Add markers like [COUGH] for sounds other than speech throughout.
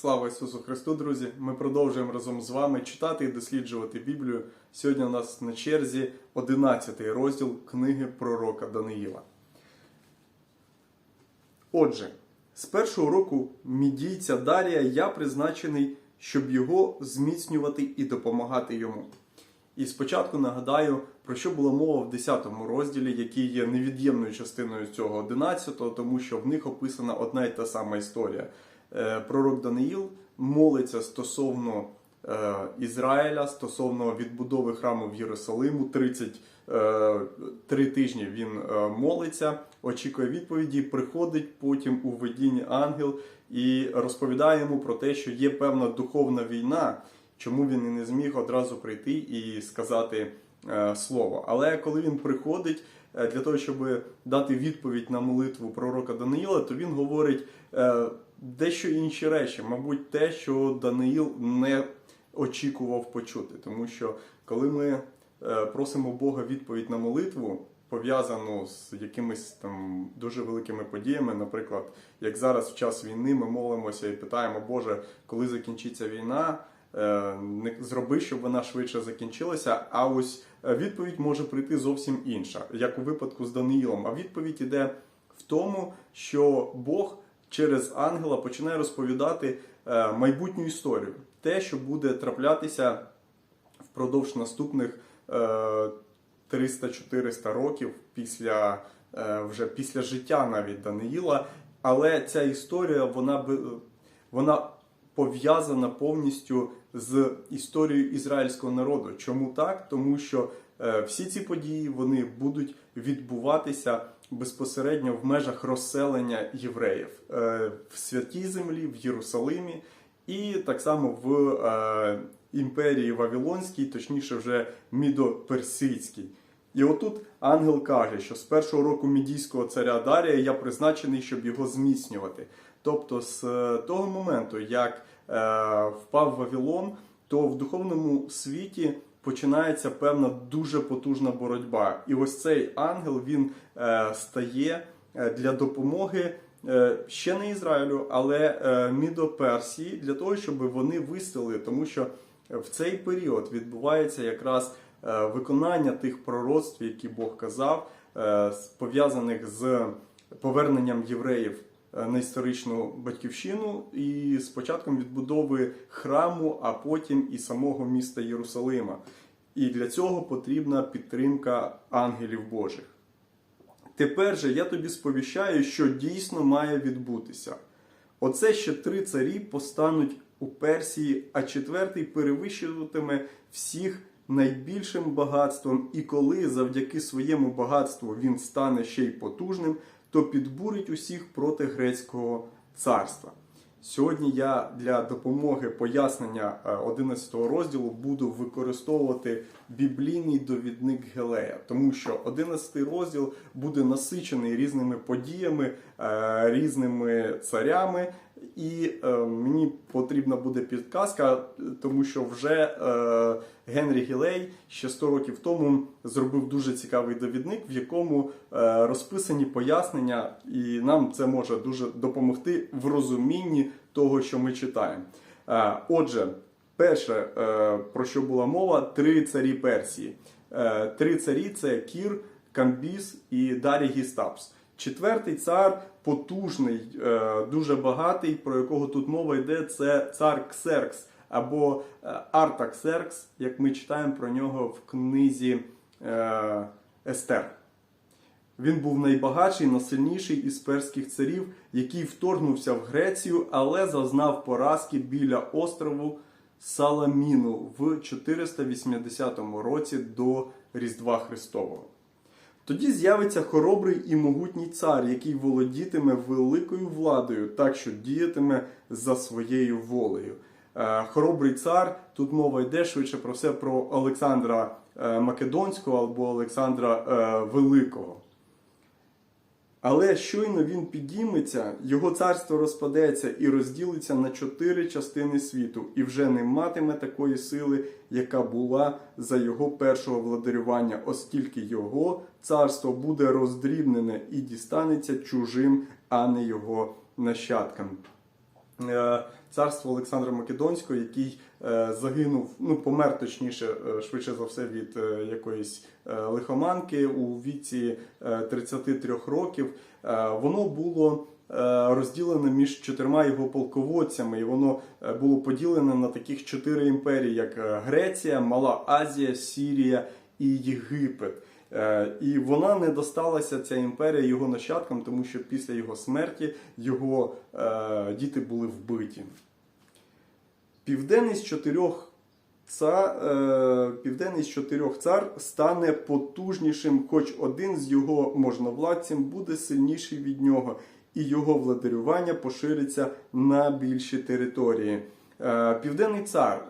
Слава Ісусу Христу, друзі! Ми продовжуємо разом з вами читати і досліджувати Біблію. Сьогодні у нас на черзі 11 розділ книги пророка Даниїла. Отже, з першого року мідійця Дарія я призначений, щоб його зміцнювати і допомагати йому. І спочатку нагадаю, про що була мова в 10 розділі, який є невід'ємною частиною цього 11, тому що в них описана одна й та сама історія. Е, Пророк Даниїл молиться стосовно е, Ізраїля, стосовно відбудови храму в Єрусалиму. 33 тижні він е, молиться, очікує відповіді, приходить потім у видінні ангел і розповідає йому про те, що є певна духовна війна, чому він і не зміг одразу прийти і сказати е, слово. Але коли він приходить е, для того, щоб дати відповідь на молитву пророка Даниїла, то він говорить е, дещо інші речі, мабуть, те, що Даниїл не очікував почути. Тому що коли ми е, просимо Бога відповідь на молитву, пов'язану з якимись там дуже великими подіями, наприклад, як зараз в час війни ми молимося і питаємо, Боже, коли закінчиться війна. Е, Не зроби, щоб вона швидше закінчилася. А ось е, відповідь може прийти зовсім інша, як у випадку з Даниїлом. А відповідь іде в тому, що Бог через ангела починає розповідати е, майбутню історію, те, що буде траплятися впродовж наступних е, 300-400 років після е, вже після життя навіть Даниїла. Але ця історія вона вона пов'язана повністю з історією ізраїльського народу. Чому так? Тому що е, всі ці події вони будуть відбуватися безпосередньо в межах розселення євреїв е, в святій землі, в Єрусалимі, і так само в е, імперії Вавилонській, точніше, вже Мідоперсидській. І отут ангел каже, що з першого року мідійського царя Дарія я призначений, щоб його зміцнювати. Тобто, з е, того моменту, як впав Вавилон, то в духовному світі починається певна дуже потужна боротьба. І ось цей ангел він е, стає е, для допомоги е, ще не Ізраїлю, але е, Мідоперсії, для того, щоб вони вистояли, тому що в цей період відбувається якраз виконання тих пророцтв, які Бог казав, пов'язаних з поверненням євреїв на історичну батьківщину і з початком відбудови храму, а потім і самого міста Єрусалима. І для цього потрібна підтримка ангелів Божих. Тепер же я тобі сповіщаю, що дійсно має відбутися. Оце ще три царі постануть у Персії, а четвертий перевищуватиме всіх найбільшим багатством, і коли завдяки своєму багатству він стане ще й потужним, то підбурить усіх проти грецького царства. Сьогодні я для допомоги пояснення е, 11 розділу буду використовувати біблійний довідник Гелея, тому що 11 розділ буде насичений різними подіями, е, різними царями, і е, мені потрібна буде підказка, тому що вже е, Генрі Гілей ще 100 років тому зробив дуже цікавий довідник, в якому е, розписані пояснення, і нам це може дуже допомогти в розумінні того, що ми читаємо. Е, Отже, перше, е, про що була мова, три царі Персії. Е, Три царі це Кір, Камбіс і Дарій Гістапс. Четвертий цар потужний, е, дуже багатий, про якого тут мова йде, це цар Ксеркс або е, Артаксеркс, як ми читаємо про нього в книзі е, Естер. Він був найбагатший, найсильніший із перських царів, який вторгнувся в Грецію, але зазнав поразки біля острову Саламіну в 480 році до Різдва Христового. Тоді з'явиться хоробрий і могутній цар, який володітиме великою владою, так що діятиме за своєю волею. Е, Хоробрий цар, тут мова йде швидше про все про Олександра е, Македонського або Олександра е, Великого. Але щойно він підійметься, його царство розпадеться і розділиться на чотири частини світу, і вже не матиме такої сили, яка була за його першого владарювання, оскільки його царство буде роздрібнене і дістанеться чужим, а не його нащадкам. Е, царство Олександра Македонського, який е, загинув, ну помер точніше, е, швидше за все, від якоїсь лихоманки у віці е, 33 років. Воно було розділене між чотирма його полководцями, і воно було поділене на таких чотири імперії, як Греція, Мала Азія, Сірія і Єгипет. Е, І вона не досталася ця імперія його нащадкам, тому що після його смерті його е, діти були вбиті. Південний з чотирьох цар, е, південний з чотирьох цар стане потужнішим, хоч один з його можновладців буде сильніший від нього, і його владарювання пошириться на більші території. Південний цар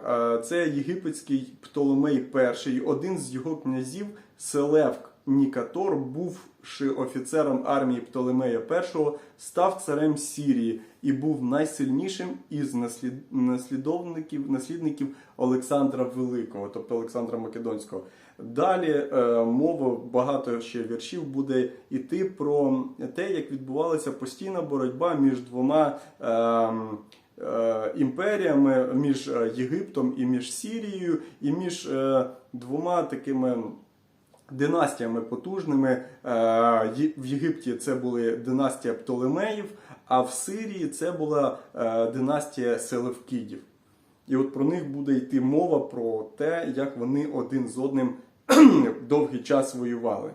це єгипетський Птоломей І, один з його князів Селевк Нікатор, бувши офіцером армії Птолемея І, став царем Сірії і був найсильнішим із наслід... наслідовників, наслідників Олександра Великого, тобто Олександра Македонського. Далі е, мова багато ще віршів буде йти про те, як відбувалася постійна боротьба між двома. Е, е, Імперіями між е, Єгиптом і між Сірією, і між е, двома такими династіями потужними. Е, В Єгипті це були династія Птолемеїв, а в Сирії це була е, династія Селевкідів. І от про них буде йти мова про те, як вони один з одним [CLEARS THROAT] довгий час воювали.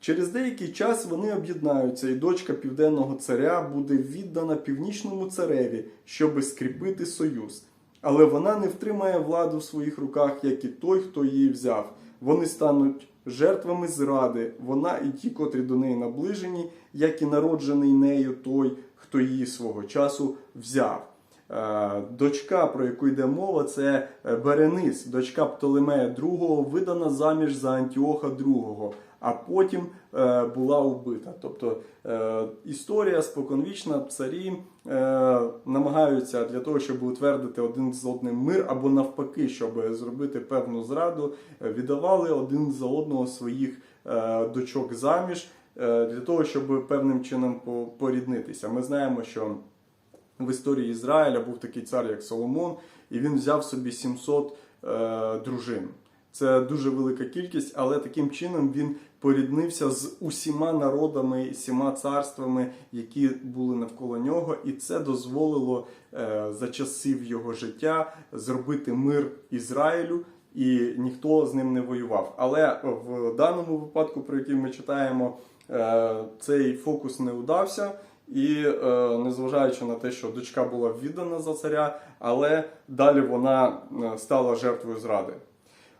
Через деякий час вони об'єднаються, і дочка південного царя буде віддана північному цареві, щоби скріпити союз. Але вона не втримає владу в своїх руках, як і той, хто її взяв. Вони стануть жертвами зради, вона і ті, котрі до неї наближені, як і народжений нею той, хто її свого часу взяв. Е, Дочка, про яку йде мова, це Беренис, дочка Птолемея II, видана заміж за Антіоха II, а потім е, була убита. Тобто е, історія споконвічна, царі е, намагаються для того, щоб утвердити один з одним мир, або навпаки, щоб зробити певну зраду, віддавали один за одного своїх дочок заміж для того, щоб певним чином по- поріднитися. Ми знаємо, що в історії Ізраїля був такий цар, як Соломон, і він взяв собі 700 е, дружин. Це дуже велика кількість, але таким чином він поріднився з усіма народами, всіма царствами, які були навколо нього, і це дозволило е, за часів його життя зробити мир Ізраїлю. І ніхто з ним не воював. Але в даному випадку, про який ми читаємо, е, цей фокус не удався. І е, незважаючи на те, що дочка була віддана за царя, але далі вона стала жертвою зради.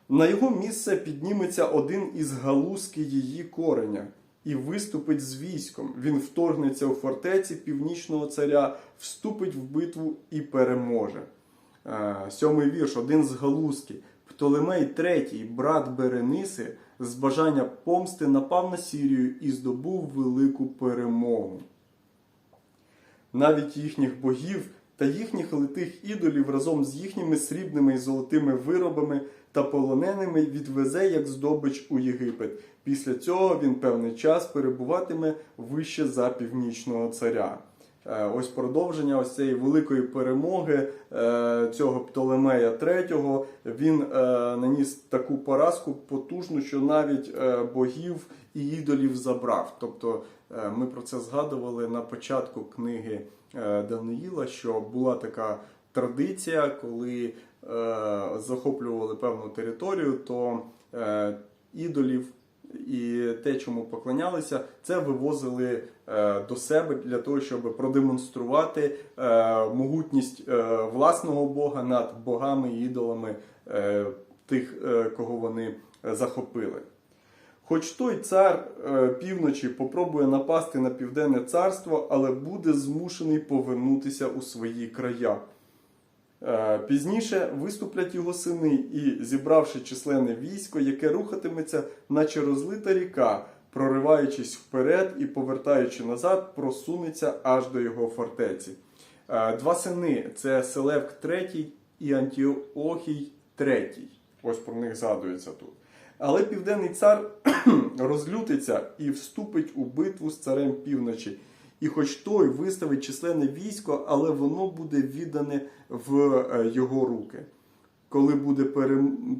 На його місце підніметься один із галузки її кореня і виступить з військом. Він вторгнеться у фортеці північного царя, вступить в битву і переможе. Е, Сьомий вірш, один з галузки. Птолемей III, брат Берениси, з бажання помсти напав на Сірію і здобув велику перемогу навіть їхніх богів та їхніх литих ідолів разом з їхніми срібними і золотими виробами та полоненими відвезе як здобич у Єгипет. Після цього він певний час перебуватиме вище за північного царя. Е, Ось продовження ось цієї великої перемоги е, цього Птолемея III. Він е, наніс таку поразку потужну, що навіть богів і ідолів забрав. Тобто ми про це згадували на початку книги Даниїла, що була така традиція, коли захоплювали певну територію, то е, ідолів і те, чому поклонялися, це вивозили е, до себе для того, щоб продемонструвати е, могутність е, власного Бога над богами і ідолами е, тих, е, кого вони е, захопили. Хоч той цар е, півночі попробує напасти на південне царство, але буде змушений повернутися у свої края. Е, Пізніше виступлять його сини і, зібравши численне військо, яке рухатиметься, наче розлита ріка, прориваючись вперед і повертаючи назад, просунеться аж до його фортеці. Е, Два сини це Селевк III і Антіохій III. Ось про них згадується тут. Але південний цар [CLEARS THROAT] розлютиться і вступить у битву з царем півночі, і хоч той виставить численне військо, але воно буде віддане в е, його руки. Коли буде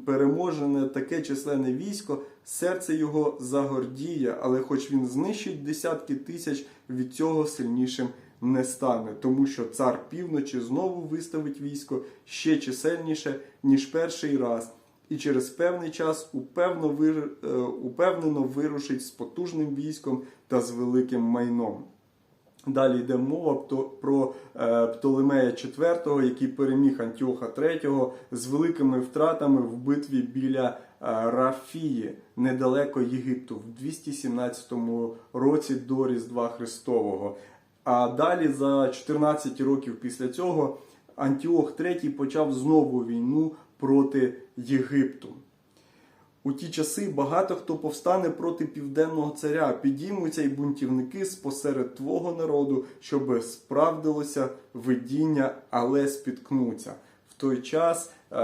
переможене таке численне військо, серце його загордіє, але хоч він знищить десятки тисяч, від цього сильнішим не стане, тому що цар півночі знову виставить військо ще чисельніше, ніж перший раз, і через певний час е, упевнено вирушить з потужним військом та з великим майном. Далі йде мова про е, Птолемея IV, який переміг Антіоха III з великими втратами в битві біля е, Рафії, недалеко Єгипту, в 217 році до Різдва Христового. А далі, за 14 років після цього, Антіох III почав знову війну проти Єгипту. У ті часи багато хто повстане проти південного царя, підіймуться й бунтівники спосеред твого народу, щоб справдилося видіння, але спіткнуться. В той час е,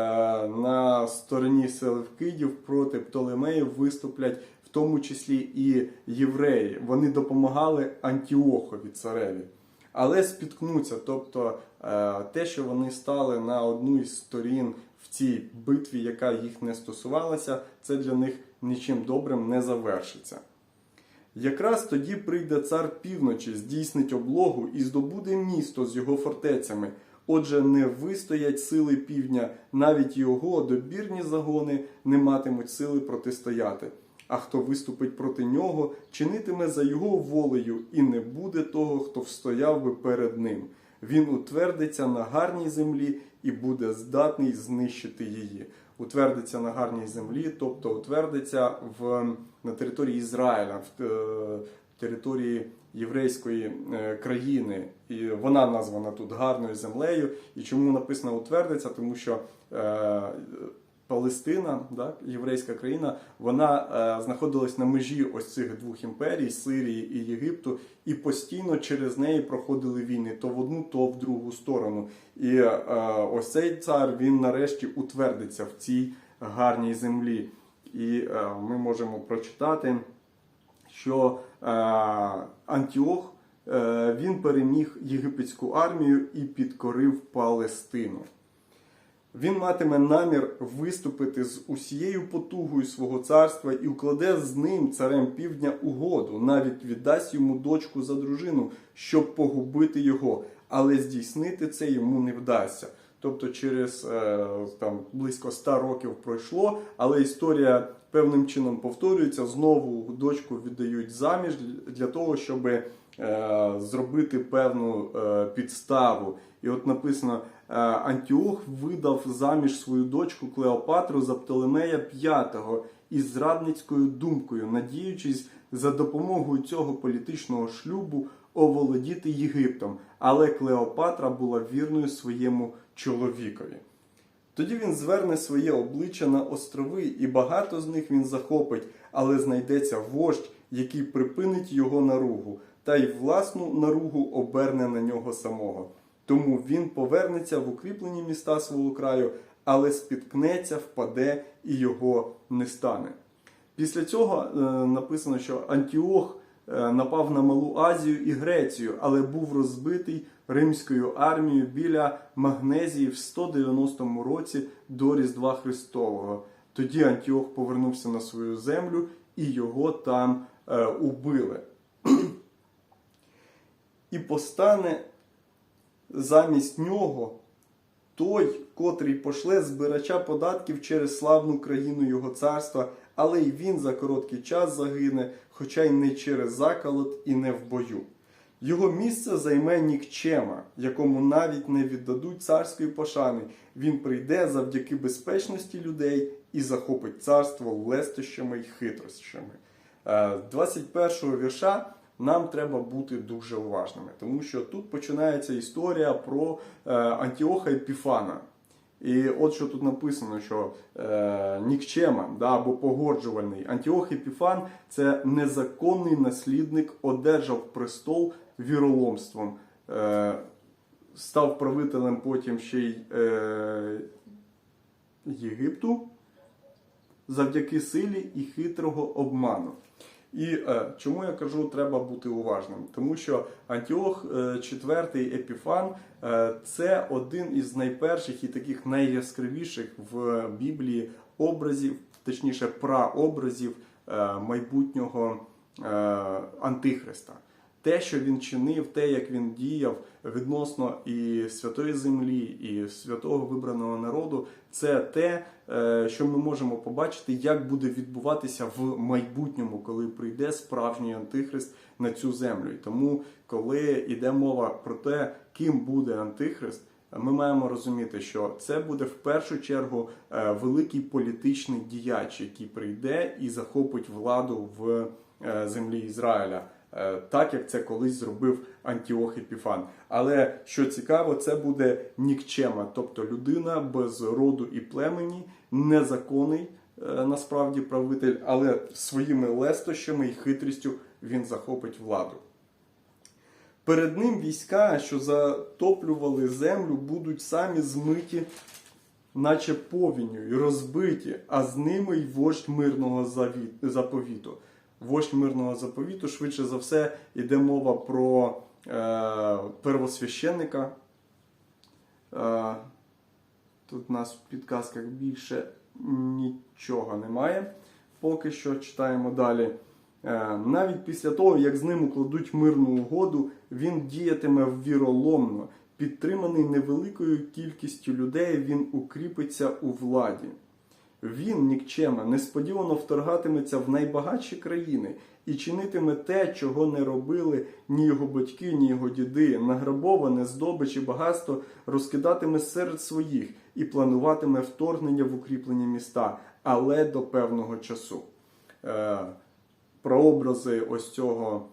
на стороні Селевкидів проти Птолемеїв виступлять в тому числі і євреї. Вони допомагали Антіохові цареві. Але спіткнуться, тобто е, те, що вони стали на одну із сторін в цій битві, яка їх не стосувалася, це для них нічим добрим не завершиться. Якраз тоді прийде цар півночі, здійснить облогу і здобуде місто з його фортецями. Отже, не вистоять сили півдня, навіть його добірні загони не матимуть сили протистояти. А хто виступить проти нього, чинитиме за його волею, і не буде того, хто встояв би перед ним. Він утвердиться на гарній землі і буде здатний знищити її. Утвердиться на гарній землі, тобто утвердиться в, на території Ізраїля, в е, території єврейської е, країни. І вона названа тут гарною землею. І чому написано утвердиться? Тому що е, Палестина, так, єврейська країна, вона е, знаходилась на межі ось цих двох імперій Сирії і Єгипту, і постійно через неї проходили війни то в одну, то в другу сторону. І е, ось цей цар він нарешті утвердиться в цій гарній землі. І е, ми можемо прочитати, що е, Антіох е, він переміг єгипетську армію і підкорив Палестину. Він матиме намір виступити з усією потугою свого царства і укладе з ним, царем півдня, угоду, навіть віддасть йому дочку за дружину, щоб погубити його, але здійснити це йому не вдасться. Тобто, через е, там близько ста років пройшло, але історія певним чином повторюється. Знову дочку віддають заміж для того, щоб е, зробити певну е, підставу. І от написано: Антіох видав заміж свою дочку Клеопатру за Птолемея V із зрадницькою думкою, надіючись за допомогою цього політичного шлюбу оволодіти Єгиптом. Але Клеопатра була вірною своєму чоловікові. Тоді він зверне своє обличчя на острови, і багато з них він захопить, але знайдеться вождь, який припинить його наругу, та й власну наругу оберне на нього самого. Тому він повернеться в укріплені міста свого краю, але спіткнеться, впаде і його не стане. Після цього е, написано, що Антіох е, напав на Малу Азію і Грецію, але був розбитий римською армією біля Магнезії в 190 році до Різдва Христового. Тоді Антіох повернувся на свою землю і його там е, убили. [CLEARS THROAT] І постане замість нього той, котрий пошле збирача податків через славну країну його царства, але й він за короткий час загине, хоча й не через заколот і не в бою. Його місце займе нікчема, якому навіть не віддадуть царської пошани. Він прийде завдяки безпечності людей і захопить царство лестощами й хитрощами. Е, З 21 вірша нам треба бути дуже уважними, тому що тут починається історія про е, Антіоха Епіфана. І от що тут написано, що е, нікчема да, або погоджувальний Антіох Епіфан це незаконний наслідник, одержав престол віроломством, е, став правителем потім ще й е, Єгипту завдяки силі і хитрого обману. І е, чому я кажу, треба бути уважним? Тому що Антіох е, IV Епіфан е, це один із найперших і таких найяскравіших в Біблії образів, точніше, праобразів е, майбутнього е, Антихриста. Те, що він чинив, те, як він діяв відносно і святої землі, і святого вибраного народу, це те, е, що ми можемо побачити, як буде відбуватися в майбутньому, коли прийде справжній антихрист на цю землю. І тому, коли йде мова про те, ким буде антихрист, ми маємо розуміти, що це буде в першу чергу е, великий політичний діяч, який прийде і захопить владу в е, землі Ізраїля. Е, Так як це колись зробив Антіох Епіфан. Але що цікаво, це буде нікчема, тобто людина без роду і племені, незаконний е, насправді правитель, але своїми лестощами і хитрістю він захопить владу. Перед ним війська, що затоплювали землю, будуть самі змиті, наче повінню, і розбиті, а з ними й вождь мирного заповіту. Вождь мирного заповіту, швидше за все, йде мова про е, первосвященника. Е, тут у нас в підказках більше нічого немає. Поки що читаємо далі. Е, Навіть після того, як з ним укладуть мирну угоду, він діятиме віроломно. Підтриманий невеликою кількістю людей, він укріпиться у владі. Він, нікчема, несподівано вторгатиметься в найбагатші країни і чинитиме те, чого не робили ні його батьки, ні його діди. Награбоване здобич і багатство розкидатиме серед своїх і плануватиме вторгнення в укріплені міста, але до певного часу. Е, прообрази ось цього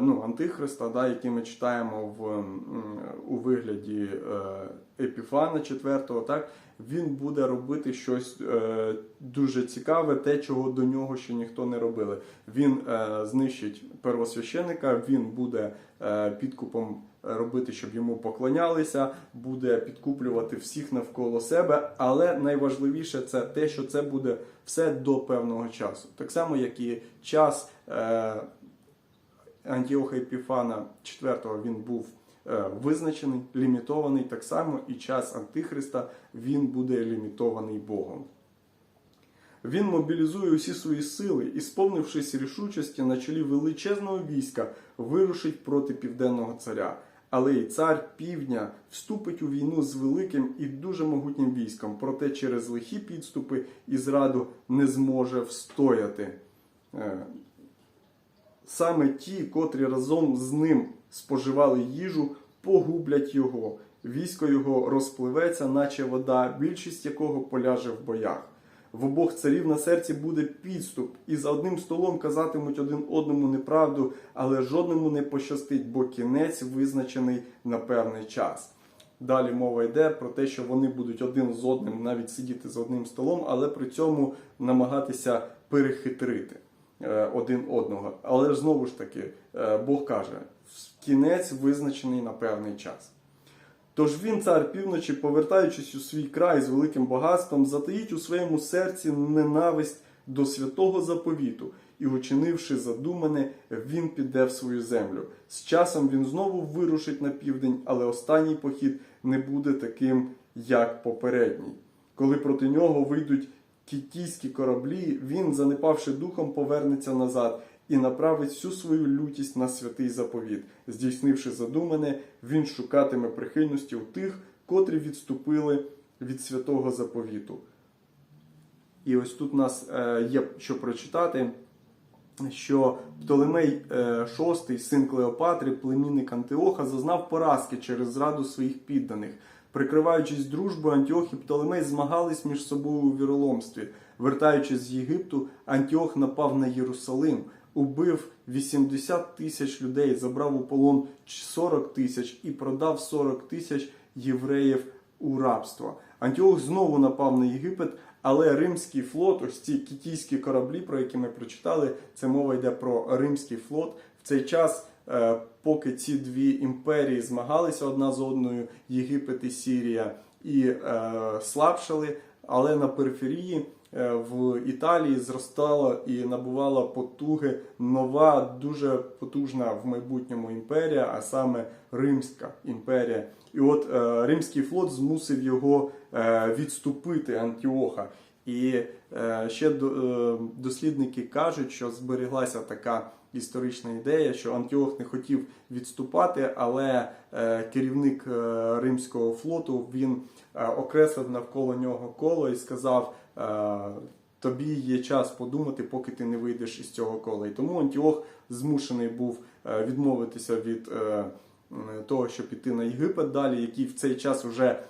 ну, антихриста, да, які ми читаємо в, у вигляді е, Епіфана IV, так, він буде робити щось е, дуже цікаве, те, чого до нього ще ніхто не робили. Він е, знищить первосвященика, він буде е, підкупом робити, щоб йому поклонялися, буде підкуплювати всіх навколо себе. Але найважливіше це те, що це буде все до певного часу. Так само, як і час е, Антіоха Епіфана IV він був е, визначений, лімітований, так само і час Антихриста він буде лімітований Богом. Він мобілізує усі свої сили і, сповнившись рішучості на чолі величезного війська, вирушить проти південного царя. Але й цар півдня вступить у війну з великим і дуже могутнім військом, проте через лихі підступи і зраду не зможе встояти. Саме ті, котрі разом з ним споживали їжу, погублять його. Військо його розпливеться, наче вода, більшість якого поляже в боях. В обох царів на серці буде підступ, і за одним столом казатимуть один одному неправду, але жодному не пощастить, бо кінець визначений на певний час. Далі мова йде про те, що вони будуть один з одним навіть сидіти за одним столом, але при цьому намагатися перехитрити один одного. Але знову ж таки, е, Бог каже, кінець визначений на певний час. Тож він, цар півночі, повертаючись у свій край з великим багатством, затаїть у своєму серці ненависть до святого заповіту, і, учинивши задумане, він піде в свою землю. З часом він знову вирушить на південь, але останній похід не буде таким, як попередній. Коли проти нього вийдуть кітійські кораблі, він, занепавши духом, повернеться назад і направить всю свою лютість на святий заповіт. Здійснивши задумане, він шукатиме прихильності у тих, котрі відступили від святого заповіту. І ось тут у нас е, є що прочитати, що Птолемей VI, син Клеопатри, племінник Антиоха, зазнав поразки через зраду своїх підданих. Прикриваючись дружбою, Антіох і Птолемей змагались між собою у віроломстві. Вертаючись з Єгипту, Антіох напав на Єрусалим, убив 80 тисяч людей, забрав у полон 40 тисяч і продав 40 тисяч євреїв у рабство. Антіох знову напав на Єгипет, але римський флот, ось ці кітійські кораблі, про які ми прочитали, це мова йде про римський флот. В цей час, поки ці дві імперії змагалися одна з одною, Єгипет і Сірія, і е, слабшали, але на периферії е, в Італії зростала і набувала потуги нова, дуже потужна в майбутньому імперія, а саме Римська імперія. І от е, римський флот змусив його е, відступити Антіоха. І е, ще до, е, дослідники кажуть, що збереглася така історична ідея, що Антіох не хотів відступати, але е, керівник е, римського флоту він е, окреслив навколо нього коло і сказав. Тобі є час подумати, поки ти не вийдеш із цього кола. І тому Антіох змушений був відмовитися від того, щоб піти на Єгипет далі, який в цей час вже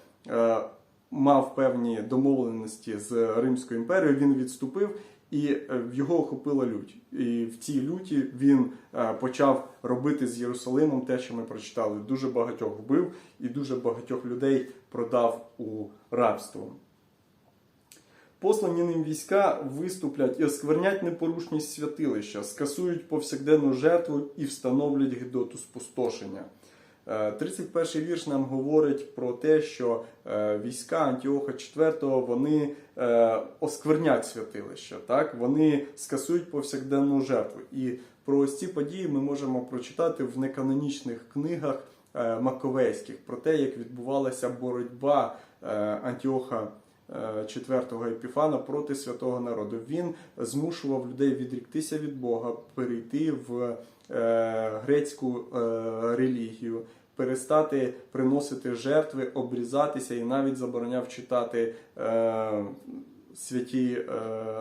мав певні домовленості з Римською імперією. Він відступив і е, його охопила лють. І в цій люті він е, почав робити з Єрусалимом те, що ми прочитали. Дуже багатьох вбив і дуже багатьох людей продав у рабство. Послані ним війська виступлять і осквернять непорушність святилища, скасують повсякденну жертву і встановлять гидоту спустошення. Е, 31 вірш нам говорить про те, що е, війська Антіоха IV вони е, осквернять святилище, так? вони скасують повсякденну жертву. І про ось ці події ми можемо прочитати в неканонічних книгах Маковейських про те, як відбувалася боротьба Антіоха четвертого Епіфана проти святого народу. Він змушував людей відріктися від Бога, перейти в грецьку е, релігію, перестати приносити жертви, обрізатися і навіть забороняв читати е, святі,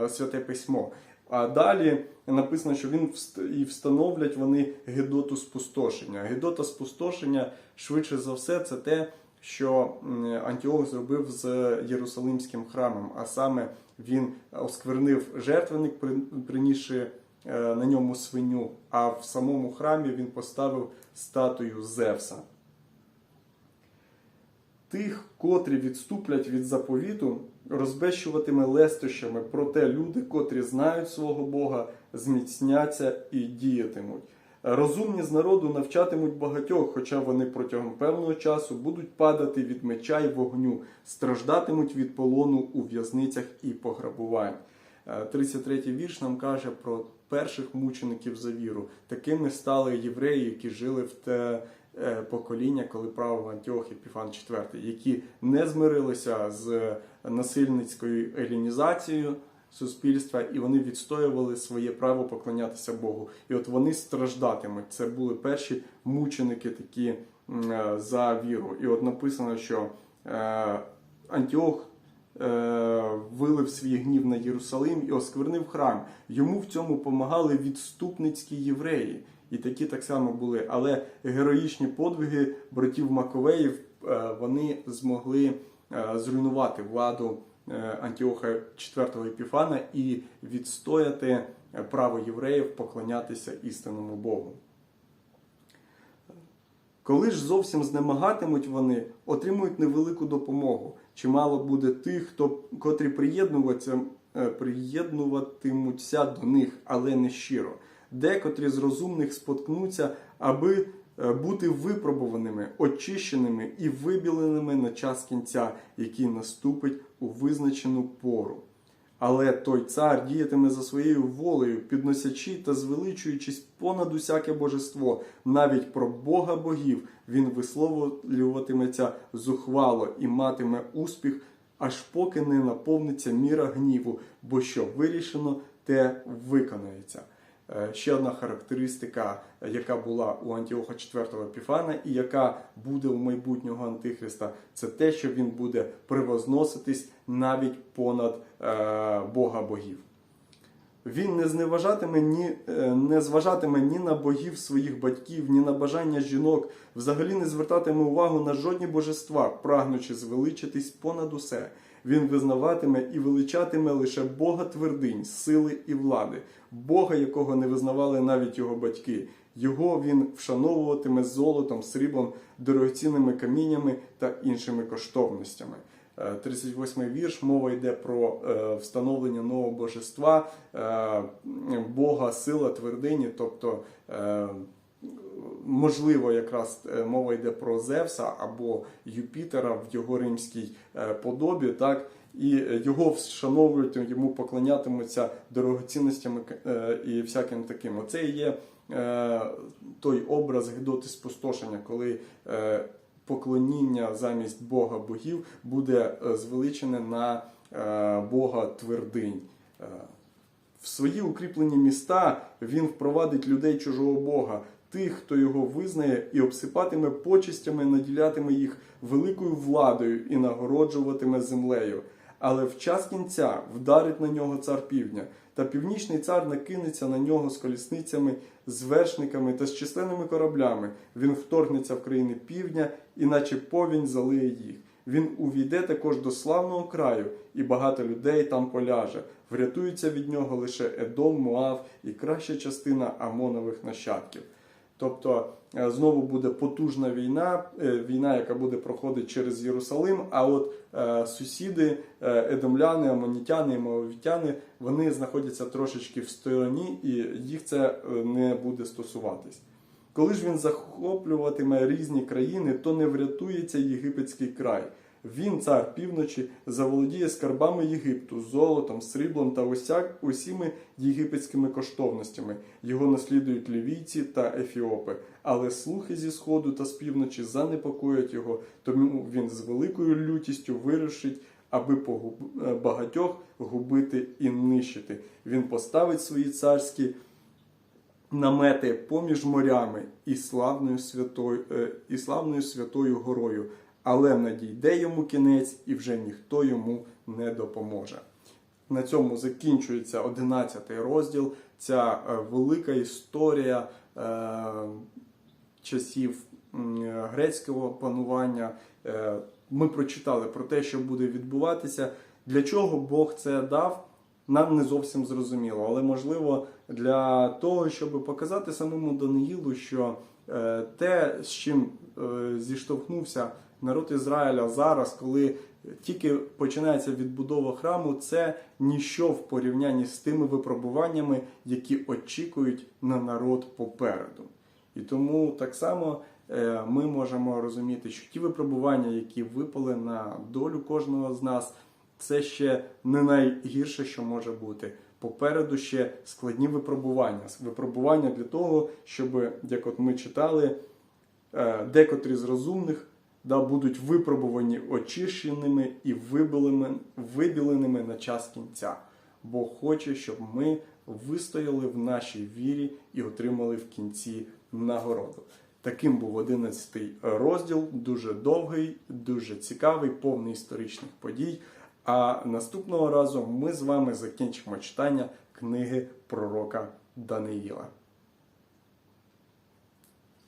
е, святе письмо. А далі написано, що він вст- і встановлять вони гидоту спустошення. Гидота спустошення, швидше за все, це те, що Антіох зробив з Єрусалимським храмом, а саме він осквернив жертвенник, при- принісши е, на ньому свиню, а в самому храмі він поставив статую Зевса. Тих, котрі відступлять від заповіту, розбещуватиме лестощами, проте люди, котрі знають свого Бога, зміцняться і діятимуть. Розумні з народу навчатимуть багатьох, хоча вони протягом певного часу будуть падати від меча й вогню, страждатимуть від полону у в'язницях і пограбувань. Е, 33-й вірш нам каже про перших мучеників за віру. Такими стали євреї, які жили в те е, покоління, коли правив Антіох Епіфан IV, які не змирилися з насильницькою елінізацією суспільства, і вони відстоювали своє право поклонятися Богу. І от вони страждатимуть. Це були перші мученики такі е, за віру. І от написано, що е, Антіох вилив свій гнів на Єрусалим і осквернив храм. Йому в цьому помагали відступницькі євреї. І такі так само були. Але героїчні подвиги братів Маковеїв е, вони змогли е, зруйнувати владу е, Антіоха IV Епіфана і відстояти е, право євреїв поклонятися істинному Богу. Коли ж зовсім знемагатимуть вони, отримують невелику допомогу. Чимало буде тих, хто котрі приєднуватися, е, приєднуватимуться до них, але не щиро. Декотрі з розумних споткнуться, аби е, бути випробуваними, очищеними і вибіленими на час кінця, який наступить у визначену пору. Але той цар діятиме за своєю волею, підносячи та звеличуючись понад усяке божество, навіть про Бога богів він висловлюватиметься зухвало і матиме успіх, аж поки не наповниться міра гніву, бо що вирішено, те виконається. Е, Ще одна характеристика, яка була у Антіоха IV Епіфана і яка буде у майбутнього Антихриста, це те, що він буде превозноситись навіть понад е, Бога богів. Він не зневажатиме ні, е, не зважатиме ні на богів своїх батьків, ні на бажання жінок, взагалі не звертатиме увагу на жодні божества, прагнучи звеличитись понад усе. Він визнаватиме і величатиме лише Бога твердинь, сили і влади, Бога, якого не визнавали навіть його батьки. Його він вшановуватиме золотом, сріблом, дорогоцінними каміннями та іншими коштовностями. Е, 38 вірш мова йде про е, встановлення нового божества, е, Бога, сила твердині, тобто е, можливо, якраз е, мова йде про Зевса або Юпітера в його римській е, подобі, так. І е, його вшановують, йому поклонятимуться дорогоцінностями і всяким таким. Оце є той образ Гедоти спустошення, коли поклоніння замість Бога богів буде звеличене на Бога твердинь. В свої укріплені міста він впровадить людей чужого Бога, тих, хто його визнає і обсипатиме почестями, наділятиме їх великою владою і нагороджуватиме землею. Але в час кінця вдарить на нього цар півдня, та північний цар накинеться на нього з колісницями, з вершниками та з численними кораблями. Він вторгнеться в країни півдня, і наче повінь залиє їх. Він увійде також до славного краю, і багато людей там поляже. Врятуються від нього лише Едом, Муав і краща частина Амонових нащадків. Тобто е, знову буде потужна війна, е, війна, яка буде проходити через Єрусалим. А от е, сусіди, едомляни, амонітяни і моавітяни, вони знаходяться трошечки в стороні, і їх це не буде стосуватись. Коли ж він захоплюватиме різні країни, то не врятується єгипетський край. Він, цар півночі, заволодіє скарбами Єгипту, золотом, сріблом та усяк, усіми єгипетськими коштовностями. Його наслідують лівійці та ефіопи. Але слухи зі сходу та з півночі занепокоять його, тому він з великою лютістю вирушить, аби погуб- багатьох губити і нищити. Він поставить свої царські намети поміж морями і славною святою, е, і славною святою горою, але надійде йому кінець, і вже ніхто йому не допоможе. На цьому закінчується 11 розділ. Ця е, велика історія е, часів грецького панування. Е, ми прочитали про те, що буде відбуватися. Для чого Бог це дав, нам не зовсім зрозуміло. Але можливо для того, щоб показати самому Даниїлу, що е, те, з чим е, зіштовхнувся народ Ізраїля зараз, коли тільки починається відбудова храму, це ніщо в порівнянні з тими випробуваннями, які очікують на народ попереду. І тому так само е, ми можемо розуміти, що ті випробування, які випали на долю кожного з нас, це ще не найгірше, що може бути. Попереду ще складні випробування. Випробування для того, щоб, як от ми читали, е, декотрі з розумних да, будуть випробувані очищеними і вибіленими, на час кінця. Бог хоче, щоб ми вистояли в нашій вірі і отримали в кінці нагороду. Таким був 11 розділ, дуже довгий, дуже цікавий, повний історичних подій. А наступного разу ми з вами закінчимо читання книги пророка Даниїла.